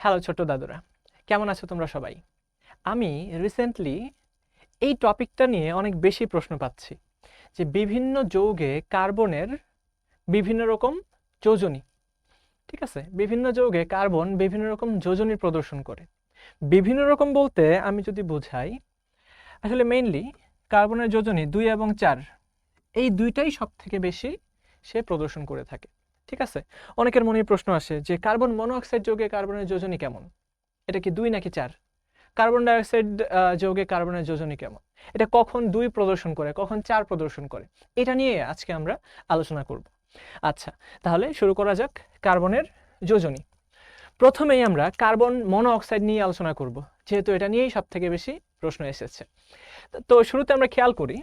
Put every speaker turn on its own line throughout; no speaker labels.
Hello ছোট্ট দাদুরা, কেমন আছো তোমরা সবাই? আমি রিসেন্টলি এই টপিকটা নিয়ে অনেক বেশি প্রশ্ন পাচ্ছি যে বিভিন্ন যৌগে কার্বনের বিভিন্ন রকম যোজনী, ঠিক আছে? বিভিন্ন যৌগে কার্বন বিভিন্ন রকম যোজনী প্রদর্শন করে। বিভিন্ন রকম বলতে আমি যদি বোঝাই, আসলে মেইনলি কার্বনের যোজনী দুই এবং চার, এই দুইটাই সব থেকে বেশি সে প্রদর্শন করে থাকে। ঠিক আছে? অনেকের মনে প্রশ্ন আসে যে কার্বন মনোঅক্সাইড যৌগে কার্বনের যোজনী কেমন? এটা কি দুই নাকি চার? কার্বন ডাইঅক্সাইড যৌগে কার্বনের যোজনী কেমন? এটা কখন দুই প্রদর্শন করে, কখন চার প্রদর্শন করে? এটা নিয়ে আজকে আমরা আলোচনা করব। আচ্ছা তাহলে শুরু করা যাক কার্বনের যোজনী। প্রথমেই আমরা কার্বন মনোঅক্সাইড নিয়ে আলোচনা করব, যেহেতু এটা নিয়েই সব থেকে বেশি প্রশ্ন এসেছে। তো শুরুতে আমরা খেয়াল করি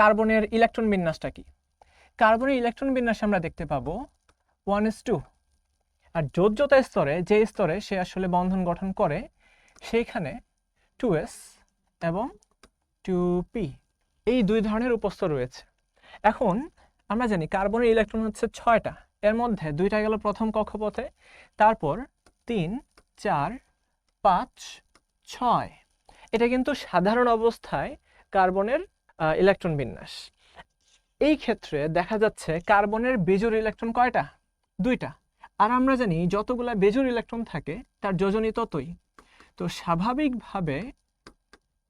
কার্বনের ইলেকট্রন বিন্যাসটা কি? কার্বনের ইলেকট্রন বিন্যাস আমরা দেখতে পাবো ওয়ান ইস টু আর যোজ্যতা স্তরে, যে স্তরে সে আসলে বন্ধন গঠন করে, সেইখানে টু এস এবং টু পি এই দুই ধরনের উপস্তর রয়েছে। এখন আমরা জানি কার্বনের ইলেকট্রন হচ্ছে ছয়টা। এর মধ্যে দুইটা গেল প্রথম কক্ষপথে, তারপর তিন, চার, পাঁচ, ছয়। এটা কিন্তু সাধারণ অবস্থায় কার্বনের ইলেকট্রন বিন্যাস। এই ক্ষেত্রে দেখা যাচ্ছে কার্বনের বেজোর ইলেকট্রন কয়টা? দুইটা। আর আমরা জানি যতগুলা বেজোর ইলেকট্রন থাকে, তার যোজনী ততই। তো স্বাভাবিকভাবে,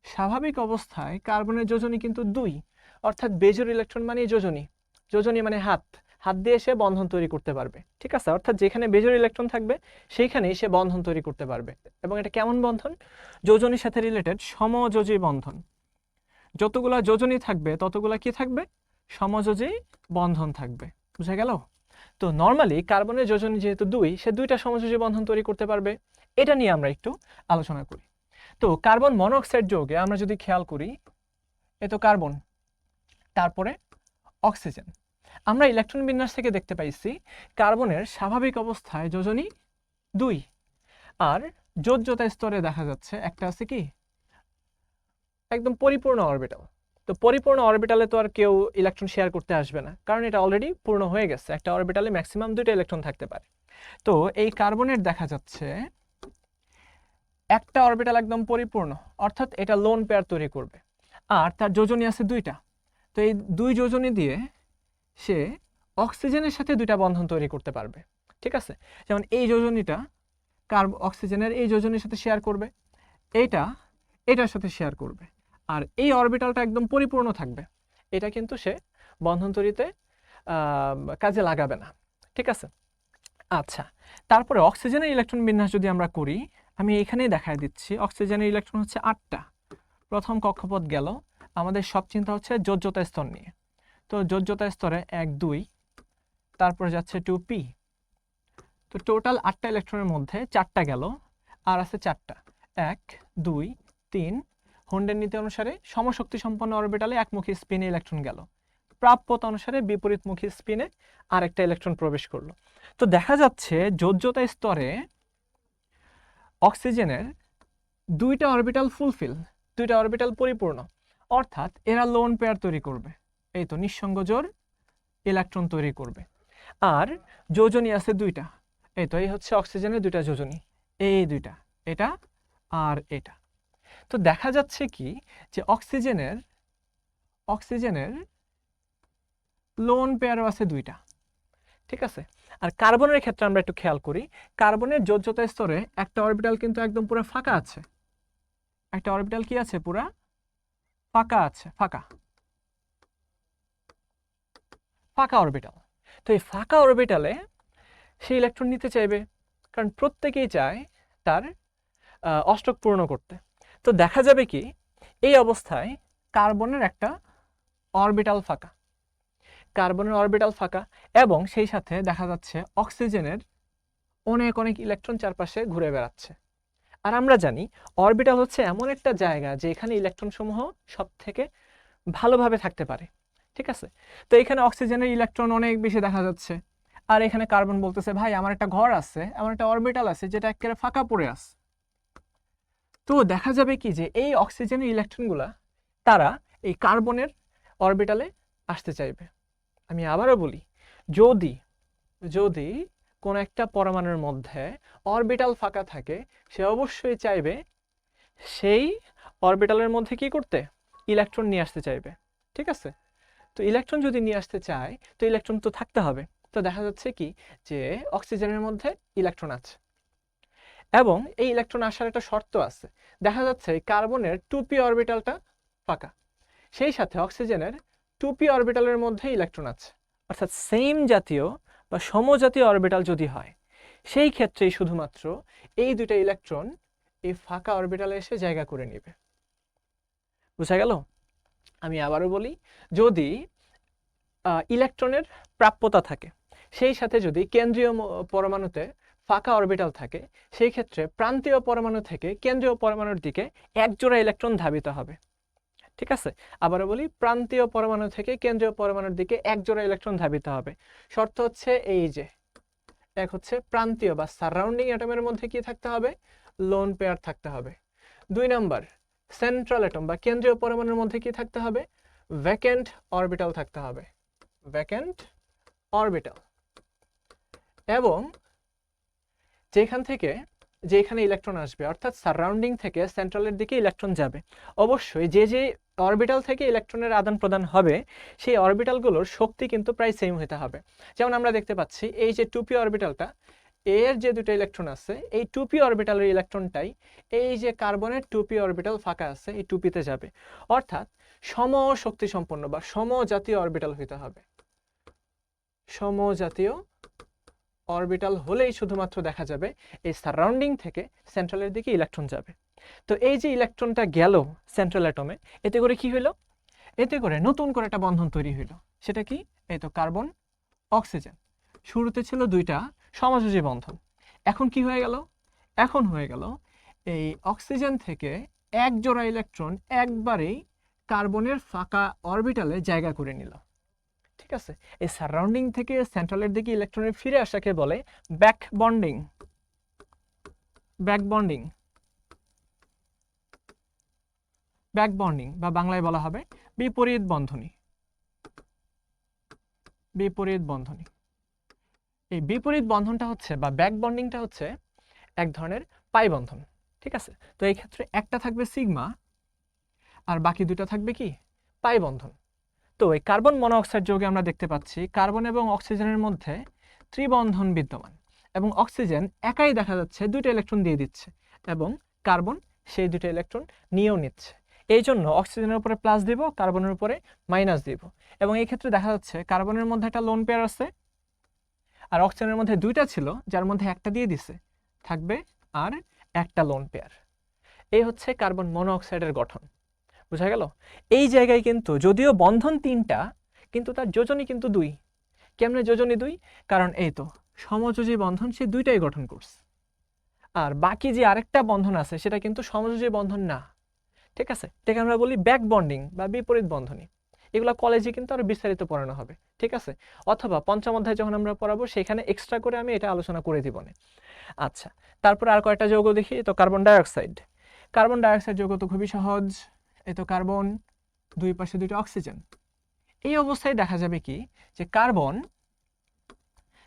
স্বাভাবিক অবস্থায় কার্বনের যোজনী কিন্তু দুই। অর্থাৎ বেজোর ইলেকট্রন মানে যোজনী। যোজনী মানে হাত। হাত দিয়ে সে বন্ধন তৈরি করতে পারবে। ঠিক আছে? অর্থাৎ যেখানে বেজোর ইলেকট্রন থাকবে, সেইখানেই সে বন্ধন তৈরি করতে পারবে। এবং এটা কেমন বন্ধন? যোজনীর সাথে রিলেটেড সমযোজী বন্ধন। যতগুলা যোজনী থাকবে, ততগুলা কি থাকবে? সমযোজী বন্ধন থাকবে। বুঝা গেল? তো নর্মালি কার্বনের যোজনী যেহেতু দুই, সে দুইটা সমযোজী বন্ধন তৈরি করতে পারবে। এটা নিয়ে আমরা একটু আলোচনা করি। তো কার্বন মনোঅক্সাইড যৌগে আমরা যদি খেয়াল করি, এ তো কার্বন তারপরে অক্সিজেন আমরা ইলেকট্রন বিন্যাস থেকে দেখতে পাইছি কার্বনের স্বাভাবিক অবস্থায় যোজনী দুই। আর যোজ্যতা স্তরে দেখা যাচ্ছে, একটা আছে কি? একদম পরিপূর্ণ অরবিটাল তো পরিপূর্ণ অরবিটালে তো আর কেউ ইলেকট্রন শেয়ার করতে আসবে না। কারণ এটা অলরেডি পূর্ণ হয়ে গেছে। একটা অরবিটালে ম্যাক্সিমাম দুইটা ইলেকট্রন থাকতে পারে। তো এই কার্বনের দেখা যাচ্ছে, একটা অরবিটাল একদম পরিপূর্ণ, অর্থাৎ এটা লোন পেয়ার তৈরি করবে। আর তার যোজনী আছে দুইটা। তো এই দুই যোজনী দিয়ে সে অক্সিজেনের সাথে দুইটা বন্ধন তৈরি করতে পারবে। ঠিক আছে? যেমন এই যোজনীটা কার্ব অক্সিজেনের এই যোজনীর সাথে শেয়ার করবে। এইটা, এটার সাথে শেয়ার করবে। আর এই অরবিটালটা একদম পরিপূর্ণ থাকবে। এটা কিন্তু সে বন্ধন তৈরিতে কাজে লাগাবে না। ঠিক আছে? আচ্ছা তারপরে অক্সিজেনের ইলেকট্রন বিন্যাস যদি আমরা করি, আমি এখানেই দেখায় দিচ্ছি। অক্সিজেনের ইলেকট্রন হচ্ছে আটটা। প্রথম কক্ষপথ গেল। আমাদের সব চিন্তা হচ্ছে যোজ্যতা স্তর নিয়ে। তো যোজ্যতা স্তরে এক, দুই, তারপরে যাচ্ছে টু পি তো টোটাল আটটা ইলেকট্রনের মধ্যে চারটা গেল। আর আছে চারটা। এক, দুই, তিন হোন্ডের নীতি অনুসারে সমশক্তি সম্পন্ন অরবিটালে একমুখী স্পিনে ইলেকট্রন গেল। প্রাপ্যতা অনুসারে বিপরীতমুখী স্পিনে আরেকটা ইলেকট্রন প্রবেশ করল। তো দেখা যাচ্ছে যোজ্যতা স্তরে অক্সিজেনের দুইটা অরবিটাল ফুলফিল, দুইটা অরবিটাল পরিপূর্ণ। অর্থাৎ এরা লোন পেয়ার তৈরি করবে। এই তো নিঃসঙ্গ জোর ইলেকট্রন তৈরি করবে। আর যোজনী আছে দুইটা। এই তো এই হচ্ছে অক্সিজেনের দুইটা যোজনী। এই দুইটা, এটা আর এটা। তো দেখা যাচ্ছে কি যে অক্সিজেনের অক্সিজেনের লোন পেয়ারও আছে দুইটা, ঠিক আছে? আর কার্বনের ক্ষেত্রে আমরা একটু খেয়াল করি, কার্বনের যোজ্যতা স্তরে, একটা অরবিটাল কিন্তু একদম পুরো ফাঁকা আছে। একটা অরবিটাল কি আছে পুরা? ফাঁকা আছে, ফাঁকা। ফাঁকা অরবিটাল তো এই ফাঁকা অরবিটালে সে ইলেকট্রন নিতে চাইবে, কারণ প্রত্যেকেই চায় তার অষ্টক পূর্ণ করতে। তো দেখা যাবে কি, এই অবস্থায় কার্বনের একটা অরবিটাল ফাঁকা। কার্বনের অরবিটাল ফাঁকা এবং সেই সাথে দেখা যাচ্ছে অক্সিজেনের অনেক অনেক ইলেকট্রন চারপাশে ঘুরে বেড়াচ্ছে। আর আমরা জানি অরবিটাল হচ্ছে এমন একটা জায়গা যে এখানে ইলেকট্রন সমূহ সব থেকে ভালোভাবে থাকতে পারে, ঠিক আছে? তো এখানে অক্সিজেনের ইলেকট্রন অনেক বেশি দেখা যাচ্ছে। আর এখানে কার্বন বলতেছে, ভাই, আমার একটা ঘর আছে, আমার একটা অরবিটাল আছে, যেটা একেবারে ফাঁকা পড়ে আছে। তো দেখা যাবে কি যে এই অক্সিজেনের ইলেকট্রনগুলা তারা এই কার্বনের অরবিটালে আসতে চাইবে। আমি আবারও বলি, যদি যদি কোন একটা পরমাণুর মধ্যে অরবিটাল ফাঁকা থাকে, সে অবশ্যই চাইবে সেই অরবিটালের মধ্যে কি করতে? ইলেকট্রন নিয়ে আসতে চাইবে, ঠিক আছে? তো ইলেকট্রন যদি নিয়ে আসতে চায়, তো ইলেকট্রন তো থাকতে হবে। তো দেখা যাচ্ছে কি যে অক্সিজেনের মধ্যে ইলেকট্রন আছে। এবং এই ইলেকট্রন আসার একটা শর্ত আছে। দেখা যাচ্ছে কার্বনের টু পি অরবিটালটা ফাঁকা। সেই সাথে অক্সিজেনের টু পি অরবিটালের মধ্যে ইলেকট্রন আছে। অর্থাৎ সেম জাতীয় বা সমজাতীয় অরবিটাল যদি হয়, সেই ক্ষেত্রেই শুধুমাত্র এই দুটো ইলেকট্রন এই ফাঁকা অরবিটালে এসে জায়গা করে নেবে। বুঝা গেল? আমি আবারও বলি, যদি ইলেকট্রনের প্রাপ্যতা থাকে, সেই সাথে যদি কেন্দ্রীয় পরমাণুতে ফাঁকা অরবিটাল থাকে, সেই ক্ষেত্রে প্রান্তীয় পরমাণু থেকে কেন্দ্রীয় পরমাণুর দিকে এক জোড়া ইলেকট্রন ধাবিত হবে। ঠিক আছে? আবারও বলি, প্রান্তীয় পরমাণু থেকে কেন্দ্রীয় পরমাণুর দিকে এক জোড়া ইলেকট্রন ধাবিত হবে। শর্ত হচ্ছে এই যে, এক হচ্ছে প্রান্তীয় বা সারাউন্ডিং অ্যাটমের মধ্যে কি থাকতে হবে? লোন পেয়ার থাকতে হবে। দুই নম্বর, সেন্ট্রাল অ্যাটম বা কেন্দ্রীয় পরমাণুর মধ্যে কি থাকতে হবে? ভ্যাকেন্ট অরবিটাল থাকতে হবে। Vacant orbital. এবং যেখান থেকে, যেখানে ইলেকট্রন আসবে, অর্থাৎ সারাউন্ডিং থেকে সেন্ট্রালের দিকে ইলেকট্রন যাবে। অবশ্যই যে যে অরবিটাল থেকে ইলেকট্রনের আদান প্রদান হবে, সেই অরবিটালগুলোর শক্তি কিন্তু প্রায় সেম হতে হবে। যেমন আমরা দেখতে পাচ্ছি, এই যে টুপি অরবিটালটা এর যে দুটো ইলেকট্রন আছে, এই টুপি অরবিটালের ইলেকট্রনটাই এই যে কার্বনের টুপি অরবিটাল ফাঁকা আছে, এই টুপিতে যাবে। অর্থাৎ সম শক্তি সম্পন্ন বা সমজাতীয় অরবিটাল হইতে হবে। সমজাতীয় অরবিটাল হলেই শুধুমাত্র দেখা যাবে এই সারাউন্ডিং থেকে সেন্ট্রালের দিকে ইলেকট্রন যাবে। তো এই যে ইলেকট্রনটা গেল সেন্ট্রাল অ্যাটমে, এতে করে কি হইল এতে করে নতুন করে একটা বন্ধন তৈরি হইল সেটা কি? এই তো কার্বন, অক্সিজেন। শুরুতে ছিল দুইটা সমাযোজী বন্ধন। এখন কি হয়ে গেল? এখন হয়ে গেল এই অক্সিজেন থেকে এক জোড়া ইলেকট্রন একবারেই কার্বনের ফাঁকা অরবিটালে জায়গা করে নিল। ঠিক আছে, এই সারাউন্ডিং থেকে সেন্ট্রালের দিকে ইলেকট্রনের ফিরে আসাকে বলে back bonding back bonding back bonding বা বাংলায় বলা হবে বিপরীত বন্ধনী। বিপরীত বন্ধনী। এই বিপরীত বন্ধনটা হচ্ছে বা ব্যাক বন্ডিংটা হচ্ছে এক ধরনের পাই বন্ধন, ঠিক আছে? তো এই ক্ষেত্রে একটা থাকবে সিগমা আর বাকি দুটা থাকবে কি? পাই বন্ধন। তো এই কার্বন মনোঅক্সাইড যৌগে আমরা দেখতে পাচ্ছি কার্বন এবং অক্সিজেনের মধ্যে ত্রিবন্ধন বিদ্যমান এবং অক্সিজেন একাই দেখা যাচ্ছে দুটো ইলেকট্রন দিয়ে দিচ্ছে এবং কার্বন সেই দুটো ইলেকট্রন নিয়েও নিচ্ছে। এই জন্য অক্সিজেনের উপরে প্লাস দিব, কার্বনের উপরে মাইনাস দিব এবং এই ক্ষেত্রে দেখা যাচ্ছে কার্বনের মধ্যে একটা লোন পেয়ার আছে আর অক্সিজেনের মধ্যে দুইটা ছিল যার মধ্যে একটা দিয়ে দিছে, থাকবে আর একটা লোন পেয়ার এই হচ্ছে কার্বন মনোঅক্সাইডের গঠন। বোঝা গেল? এই জায়গায় কিন্তু যদিও বন্ধন তিনটা, কিন্তু তার যোজনী কিন্তু দুই। কেমনে যোজনী দুই? কারণ এই তো, সমযোজী বন্ধন সে দুইটাই গঠন করছে। আর বাকি যে আরেকটা বন্ধন আছে, সেটা কিন্তু সমযোজী বন্ধন না। ঠিক আছে? এটাকে আমরা বলি ব্যাক বন্ডিং বা বিপরীত বন্ধনী। এগুলো কলেজে কিন্তু আরও বিস্তারিত পড়ানো হবে। ঠিক আছে? অথবা পঞ্চম অধ্যায় যখন আমরা পড়াবো, সেখানে এক্সট্রা করে আমি এটা আলোচনা করে দিব আচ্ছা তারপর আর কয়েকটা যৌগ দেখি, তো কার্বন ডাইঅক্সাইড কার্বন ডাইঅক্সাইড যৌগ তো খুবই সহজ। এই তো কার্বন, দুই পাশে দুইটা অক্সিজেন। এই অবস্থায় দেখা যাবে কি, যে কার্বন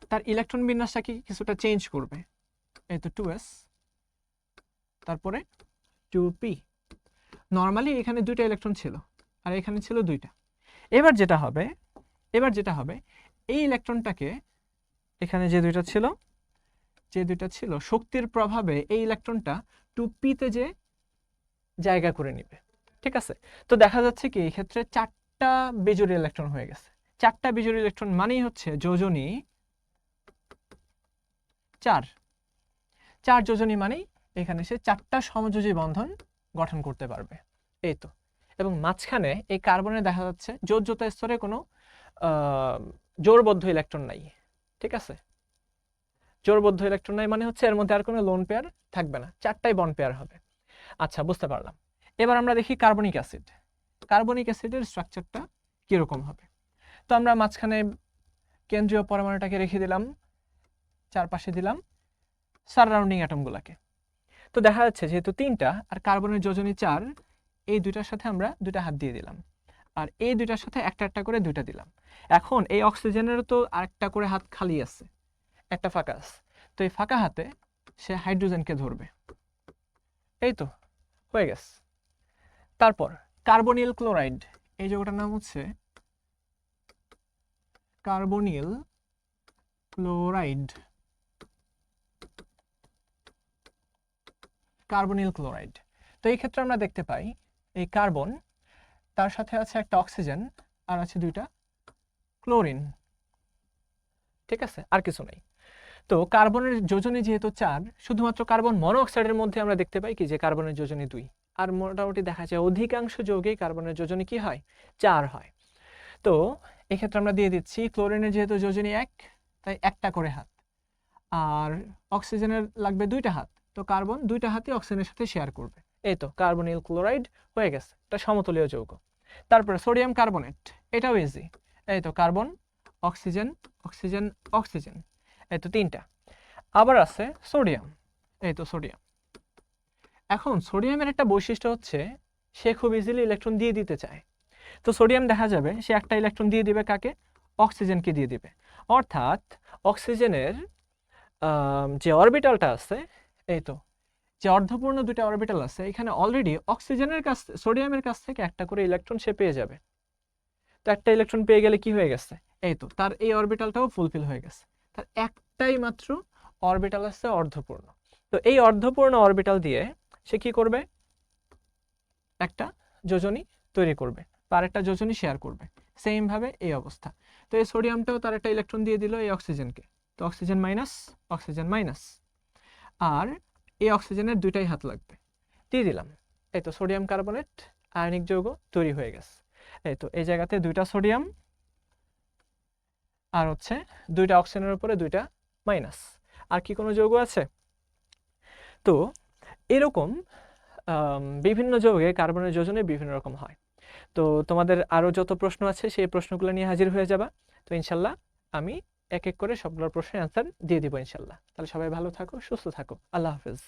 তার ইলেকট্রন বিন্যাসটা কি কিছুটা চেঞ্জ করবে। এই তো টু এস, তারপরে টু পি। নর্মালি এখানে দুইটা ইলেকট্রন ছিল, আর এখানে ছিল দুইটা। এবার যেটা হবে, এবার যেটা হবে, এই ইলেকট্রনটাকে এখানে যে দুইটা ছিল, যে দুইটা ছিল, শক্তির প্রভাবে এই ইলেকট্রনটা টু পিতে যে জায়গা করে নিবে। ঠিক আছে? তো দেখা যাচ্ছে কি, এই ক্ষেত্রে চারটা বেজোড় ইলেকট্রন হয়ে গেছে। চারটা বেজোড় ইলেকট্রন মানেই হচ্ছে যোজনী চার। চার যোজনী মানেই এখানে সে চারটা সমযোজী বন্ধন গঠন করতে পারবে। এই তো। এবং মাঝখানে এই কার্বনে দেখা যাচ্ছে জোরজোতা স্তরে কোনো জোরবদ্ধ ইলেকট্রন নাই, ঠিক আছে? জোরবদ্ধ ইলেকট্রন নাই মানে হচ্ছে এর মধ্যে আর কোনো লোন পেয়ার থাকবে না। চারটাই বন পেয়ার হবে। আচ্ছা বুঝতে পারলাম। এবার আমরা দেখি কার্বনিক অ্যাসিড। কার্বনিক অ্যাসিডের স্ট্রাকচারটা কীরকম হবে? তো আমরা মাঝখানে কেন্দ্রীয় পরমাণুটাকে রেখে দিলাম, চারপাশে দিলাম সারাউন্ডিং অ্যাটমগুলোকে। তো দেখা যাচ্ছে যেহেতু তিনটা আর কার্বনের যোজনী চার, এই দুইটার সাথে আমরা দুইটা হাত দিয়ে দিলাম। আর এই দুইটার সাথে একটা একটা করে দুইটা দিলাম। এখন এই অক্সিজেনেরও তো আরেকটা করে হাত খালি আছে, একটা ফাঁকা আছে। তো এই ফাঁকা হাতে সে হাইড্রোজেনকে ধরবে। এই তো, হয়ে গেছে। তারপর কার্বনিল ক্লোরাইড, এই যৌগটার নাম হচ্ছে কার্বনিল ক্লোরাইড। Carbonyl chloride. তো এই ক্ষেত্রে আমরা দেখতে পাই এই কার্বন, তার সাথে আছে একটা অক্সিজেন আর আছে দুইটা ক্লোরিন। ঠিক আছে? আর কিছু নেই। তো কার্বনের যোজনী যেহেতু চার, শুধুমাত্র কার্বন মনোঅক্সাইডের মধ্যে আমরা দেখতে পাই কি যে কার্বনের যোজনী দুই। আর মোটামুটি দেখা যায় অধিকাংশ যৌগেই কার্বনের যোজনী কি হয়? চার হয়। তো এক্ষেত্রে আমরা দিয়ে দিচ্ছি, ক্লোরিনের যেহেতু যোজনী এক, তাই একটা করে হাত। আর অক্সিজেনের লাগবে দুইটা হাত। তো কার্বন দুইটা হাতই অক্সিজেনের সাথে শেয়ার করবে। এই তো, কার্বনিল ক্লোরাইড হয়ে গেছে, এটা সমতলীয় যৌগ। তারপরে সোডিয়াম কার্বনেট, এটাও ইজি এই তো, কার্বন, অক্সিজেন অক্সিজেন অক্সিজেন। এই তো, তিনটা। আবার আছে সোডিয়াম। এই তো, সোডিয়াম। এখন সোডিয়ামের একটা বৈশিষ্ট্য হচ্ছে, সে খুব ইজিলি ইলেকট্রন দিয়ে দিতে চায়। তো সোডিয়াম দেখা যাবে, সে একটা ইলেকট্রন দিয়ে দিবে কাকে? অক্সিজেনকে দিয়ে দিবে। অর্থাৎ অক্সিজেনের যে অরবিটালটা আছে, এই তো, যে অর্ধপূর্ণ দুইটা অরবিটাল আছে, এখানে অলরেডি অক্সিজেনের কাছ, সোডিয়ামের কাছ থেকে একটা করে ইলেকট্রন সে পেয়ে যাবে। তো একটা ইলেকট্রন পেয়ে গেলে কি হয়ে গেছে? এই তো, তার এই অরবিটালটাও ফুলফিল হয়ে গেছে। তার একটাই মাত্র অরবিটাল আছে অর্ধপূর্ণ। তো এই অর্ধপূর্ণ অরবিটাল দিয়ে সে কি করবে? একটা যোজনী তৈরি করবে তার একটা যোজনী শেয়ার করবে। সেম ভাবে এই অবস্থা। তো এই সোডিয়ামটাও তার একটা ইলেকট্রন দিয়ে দিল এই অক্সিজেনকে তো অক্সিজেন মাইনাস অক্সিজেন মাইনাস আর এই অক্সিজেনের দুইটাই হাত লাগবে। দিয়ে দিলাম। এই তো সোডিয়াম কার্বনেট আয়নিক যৌগ তৈরি হয়ে গেছে। এই তো এই জায়গাতে দুইটা সোডিয়াম আর হচ্ছে দুইটা অক্সিজেনের উপরে দুইটা মাইনাস আর কি কোনো যৌগ আছে? তো এরকম বিভিন্ন যৌগে কার্বনের যোজনে বিভিন্ন রকম হয়। তো তোমাদের আরও যত প্রশ্ন আছে, সেই প্রশ্নগুলো নিয়ে হাজির হয়ে যাবা। তো ইনশাল্লাহ আমি এক এক করে সবগুলোর প্রশ্নের অ্যান্সার দিয়ে দিব ইনশাল্লাহ। তাহলে সবাই ভালো থাকো, সুস্থ থাকো। আল্লাহ হাফেজ।